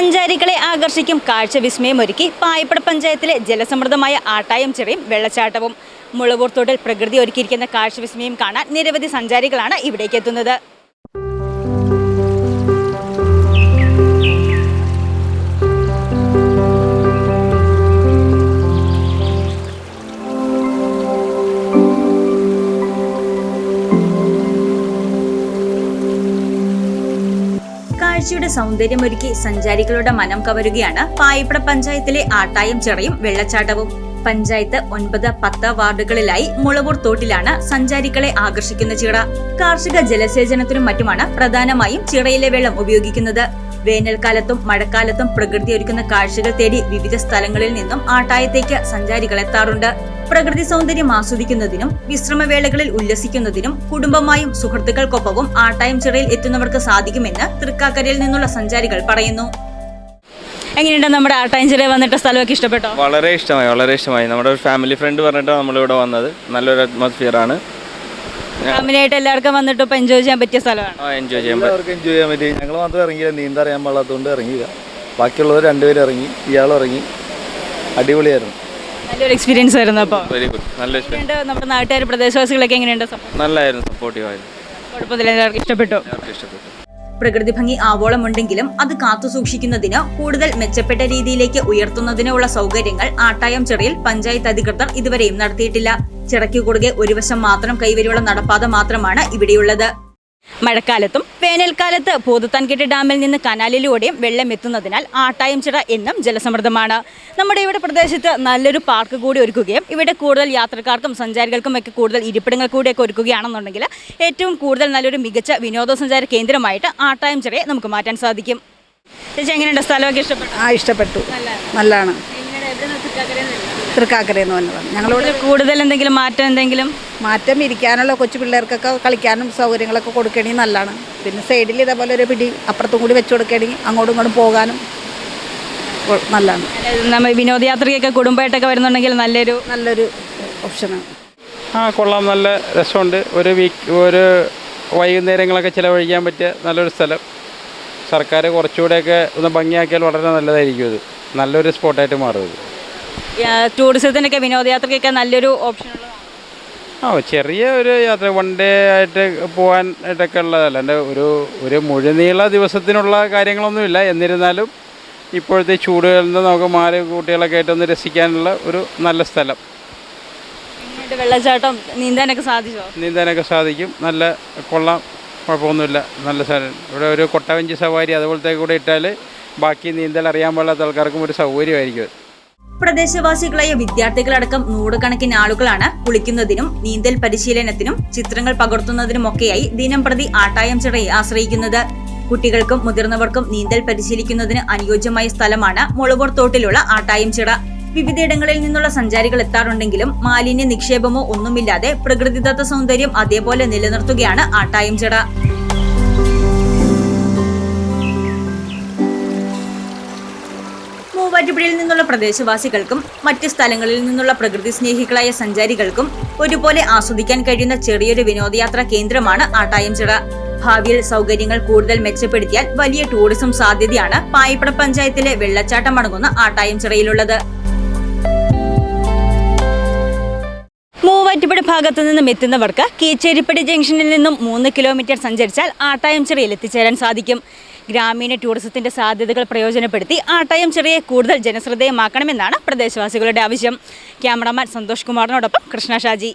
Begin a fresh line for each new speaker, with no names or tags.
സഞ്ചാരികളെ ആകർഷിക്കും. കാഴ്ച വിസ്മയമൊരുക്കി പായപ്പട പഞ്ചായത്തിലെ ജലസമൃദ്ധമായ ആട്ടായം ചിറയും വെള്ളച്ചാട്ടവും. മുളവൂർ തോട്ടിൽ പ്രകൃതി ഒരുക്കിയിരിക്കുന്ന കാഴ്ച വിസ്മയം കാണാൻ നിരവധി സഞ്ചാരികളാണ് ഇവിടേക്ക് എത്തുന്നത്. കാഴ്ചയുടെ സൗന്ദര്യമൊരുക്കി സഞ്ചാരികളുടെ മനം കവരുകയാണ് പായിപ്പട പഞ്ചായത്തിലെ ആട്ടായും ചിറയും വെള്ളച്ചാട്ടവും. പഞ്ചായത്ത് ഒൻപത് പത്ത് വാർഡുകളിലായി മുളവൂർ തോട്ടിലാണ് സഞ്ചാരികളെ ആകർഷിക്കുന്ന ചിറ. കാർഷിക ജലസേചനത്തിനും മറ്റുമാണ് പ്രധാനമായും ചിറയിലെ വെള്ളം ഉപയോഗിക്കുന്നത്. വേനൽക്കാലത്തും മഴക്കാലത്തും പ്രകൃതി ഒരുക്കുന്ന കാഴ്ചകൾ തേടി വിവിധ സ്ഥലങ്ങളിൽ നിന്നും ആട്ടായത്തേക്ക് സഞ്ചാരികൾ എത്താറുണ്ട്. പ്രകൃതി സൗന്ദര്യം ആസ്വദിക്കുന്നതിനും വിശ്രമവേളകളിൽ ഉല്ലസിക്കുന്നതിനും കുടുംബമായും സുഹൃത്തുക്കൾക്കൊപ്പവും ആട്ടായം ചിറയിൽ എത്തുന്നവർക്ക് സാധിക്കുമെന്ന് തൃക്കാക്കരയിൽ നിന്നുള്ള സഞ്ചാരികൾ പറയുന്നു. എങ്ങനെയുണ്ട് നമ്മുടെ ആട്ടാഞ്ചിലെ ചിറ വന്നിട്ട് സ്ഥലമൊക്കെ ഇഷ്ടപ്പെട്ടോ?
വളരെ ഇഷ്ടമായി വളരെ ഇഷ്ടമായി. നമ്മുടെ ഒരു ഫാമിലി ഫ്രണ്ട് പറഞ്ഞിട്ട് നമ്മളിവിടെ വന്നത്. നല്ലൊരു അറ്റ്മോസ്ഫിയർ ആണ്.
ഫാമിലിയായിട്ട് എല്ലാവർക്കും വന്നിട്ട് ഇപ്പൊ എൻജോയ് ചെയ്യാൻ പറ്റിയ സ്ഥലമാണ്.
എൻജോയ് ചെയ്യാൻ പറ്റും
എല്ലാവർക്കും എൻജോയ് ചെയ്യാൻ പറ്റി. ഞങ്ങൾ മാത്രം ഇറങ്ങിയില്ല. നീന്താൻ അറിയാൻ പാടാത്തതുകൊണ്ട് ഇറങ്ങിയില്ല. ബാക്കിയുള്ളവർ രണ്ടുപേരും ഇറങ്ങി. ഇയാളും ഇറങ്ങി. അടിപൊളിയായിരുന്നു.
നല്ലൊരു എക്സ്പീരിയൻസ് ആയിരുന്നു അപ്പോൾ
വെരി ഗുഡ് നല്ല
എക്സ്പീരിയൻസ് നമ്മുടെ നാട്ടുകാർ പ്രദേശവാസികളൊക്കെ എങ്ങനെയുണ്ട്?
നല്ലായിരുന്നു സപ്പോർട്ടീവ് ആയിരുന്നു.
കുഴപ്പമില്ല എല്ലാവർക്കും ഇഷ്ടപ്പെട്ടു.
എല്ലാവർക്കും ഇഷ്ടപ്പെട്ടു.
പ്രകൃതി ഭംഗി ആവോളമുണ്ടെങ്കിലും അത് കാത്തുസൂക്ഷിക്കുന്നതിന് കൂടുതൽ മെച്ചപ്പെട്ട രീതിയിലേക്ക് ഉയർത്തുന്നതിനുള്ള സൗകര്യങ്ങൾ ആട്ടായം ചിറയിൽ പഞ്ചായത്ത് അധികൃതർ ഇതുവരെയും നടത്തിയിട്ടില്ല. ചിറയ്ക്കു കുറുകെ ഒരു വശം മാത്രം കൈവരിയുള്ള നടപ്പാത മാത്രമാണ് ഇവിടെയുള്ളത്. മഴക്കാലത്തും വേനൽക്കാലത്ത് പൂതത്താൻകെട്ട് ഡാമിൽ നിന്ന് കനാലിലൂടെയും വെള്ളം എത്തുന്നതിനാൽ ആട്ടായം ചിറ എന്നും ജലസമൃദ്ധമാണ്. നമ്മുടെ ഇവിടെ പ്രദേശത്ത് നല്ലൊരു പാർക്ക് കൂടി ഒരുക്കുകയും ഇവിടെ കൂടുതൽ യാത്രക്കാർക്കും സഞ്ചാരികൾക്കും ഒക്കെ കൂടുതൽ ഇരിപ്പിടങ്ങൾ കൂടിയൊക്കെ ഒരുക്കുകയാണെന്നുണ്ടെങ്കിൽ ഏറ്റവും കൂടുതൽ നല്ലൊരു മികച്ച വിനോദസഞ്ചാര കേന്ദ്രമായിട്ട് ആട്ടായം ചിറയെ നമുക്ക് മാറ്റാൻ സാധിക്കും. ചേച്ചി എങ്ങനെയുണ്ട്? സ്ഥലമൊക്കെ ഇഷ്ടപ്പെട്ടു
ആ ഇഷ്ടപ്പെട്ടു. നല്ലതാണ്. തൃക്കാക്കരയിൽ നിന്ന് വന്നതാണ്. ഞങ്ങളിവിടെ
കൂടുതൽ എന്തെങ്കിലും മാറ്റം എന്തെങ്കിലും?
മാറ്റം ഇരിക്കാനുള്ള കൊച്ചു പിള്ളേർക്കൊക്കെ കളിക്കാനും സൗകര്യങ്ങളൊക്കെ കൊടുക്കണമെങ്കിൽ നല്ലതാണ്. പിന്നെ സൈഡിൽ ഇതേപോലെ ഒരു പിടി അപ്പുറത്തും കൂടി വെച്ച് കൊടുക്കണമെങ്കിൽ അങ്ങോട്ടും ഇങ്ങോട്ടും പോകാനും നല്ലതാണ്.
നമ്മൾ വിനോദയാത്രയൊക്കെ കുടുംബമായിട്ടൊക്കെ വരുന്നുണ്ടെങ്കിൽ നല്ലൊരു
നല്ലൊരു ഓപ്ഷനാണ്.
ആ കൊള്ളാം. നല്ല രസമുണ്ട്. ഒരു വീക്ക് ഒരു വൈകുന്നേരങ്ങളൊക്കെ ചിലവഴിക്കാൻ പറ്റിയ നല്ലൊരു സ്ഥലം. സർക്കാർ കുറച്ചുകൂടെയൊക്കെ ഒന്ന് ഭംഗിയാക്കിയാൽ വളരെ നല്ലതായിരിക്കും ഇത്. നല്ലൊരു സ്പോട്ടായിട്ട് മാറും
ടൂറിസത്തിനൊക്കെ വിനോദയാത്രയ്ക്കൊക്കെ നല്ലൊരു ഓപ്ഷൻ
ആ ചെറിയ ഒരു യാത്ര വൺ ഡേ ആയിട്ട് പോകാൻ ആയിട്ടൊക്കെ ഉള്ളതല്ല. എന്റെ ഒരു ഒരു മുഴുനീള ദിവസത്തിനുള്ള കാര്യങ്ങളൊന്നുമില്ല. എന്നിരുന്നാലും ഇപ്പോഴത്തെ ചൂടുകളിൽ നിന്ന് നമുക്ക് മാറി കുട്ടികളൊക്കെ ആയിട്ടൊന്ന് രസിക്കാനുള്ള ഒരു നല്ല സ്ഥലം.
വെള്ളച്ചാട്ടം നീന്താനൊക്കെ സാധിച്ചോ?
നീന്താനൊക്കെ സാധിക്കും. നല്ല കൊള്ളാം. കുഴപ്പമൊന്നുമില്ല. നല്ല സ്ഥലം. ഇവിടെ ഒരു കൊട്ടവഞ്ചി സവാരി അതുപോലത്തെ കൂടെ ഇട്ടാൽ ബാക്കി നീന്തൽ അറിയാൻ പാടില്ലാത്ത ആൾക്കാർക്കും ഒരു സൗകര്യമായിരിക്കും
പ്രദേശവാസികളായ വിദ്യാർത്ഥികളടക്കം നൂറുകണക്കിന് ആളുകളാണ് കുളിക്കുന്നതിനും നീന്തൽ പരിശീലനത്തിനും ചിത്രങ്ങൾ പകർത്തുന്നതിനുമൊക്കെയായി ദിനം പ്രതി ആട്ടായം ചിറയെ ആശ്രയിക്കുന്നത്. കുട്ടികൾക്കും മുതിർന്നവർക്കും നീന്തൽ പരിശീലിക്കുന്നതിന് അനുയോജ്യമായ സ്ഥലമാണ് മുളവൂർ തോട്ടിലുള്ള ആട്ടായം ചിറ. വിവിധയിടങ്ങളിൽ നിന്നുള്ള സഞ്ചാരികൾ എത്താറുണ്ടെങ്കിലും മാലിന്യ നിക്ഷേപമോ ഒന്നുമില്ലാതെ പ്രകൃതിദത്ത സൗന്ദര്യം അതേപോലെ നിലനിർത്തുകയാണ് ആട്ടായം ചിറ. മൂവാറ്റുപുഴയിൽ നിന്നുള്ള പ്രദേശവാസികൾക്കും മറ്റ് സ്ഥലങ്ങളിൽ നിന്നുള്ള പ്രകൃതി സ്നേഹികളായ സഞ്ചാരികൾക്കും ഒരുപോലെ ആസ്വദിക്കാൻ കഴിയുന്ന ചെറിയൊരു വിനോദയാത്രാ കേന്ദ്രമാണ് ആട്ടായംചിറ. ഭാവിയിൽ സൗകര്യങ്ങൾ കൂടുതൽ മെച്ചപ്പെടുത്തിയാൽ വലിയ ടൂറിസം സാധ്യതയാണ് പായിപ്പട പഞ്ചായത്തിലെ വെള്ളച്ചാട്ടം അടങ്ങുന്ന ആട്ടായംചിറയിലുള്ളത്. മൂവാറ്റുപുഴ ഭാഗത്തു നിന്നും എത്തുന്നവർക്ക് കീച്ചേരിപ്പടി ജംഗ്ഷനിൽ നിന്നും മൂന്ന് കിലോമീറ്റർ സഞ്ചരിച്ചാൽ ആട്ടായംചിറയിൽ എത്തിച്ചേരാൻ സാധിക്കും. ഗ്രാമീണ ടൂറിസത്തിന്റെ സാധ്യതകൾ പ്രയോജനപ്പെടുത്തി ആട്ടയം ചെറിയ കൂടുതൽ ജനശ്രദ്ധേയമാക്കണമെന്നാണ് പ്രദേശവാസികളുടെ ആവശ്യം. ക്യാമറാമാൻ സന്തോഷ് കുമാറിനോടൊപ്പം കൃഷ്ണ ഷാജി.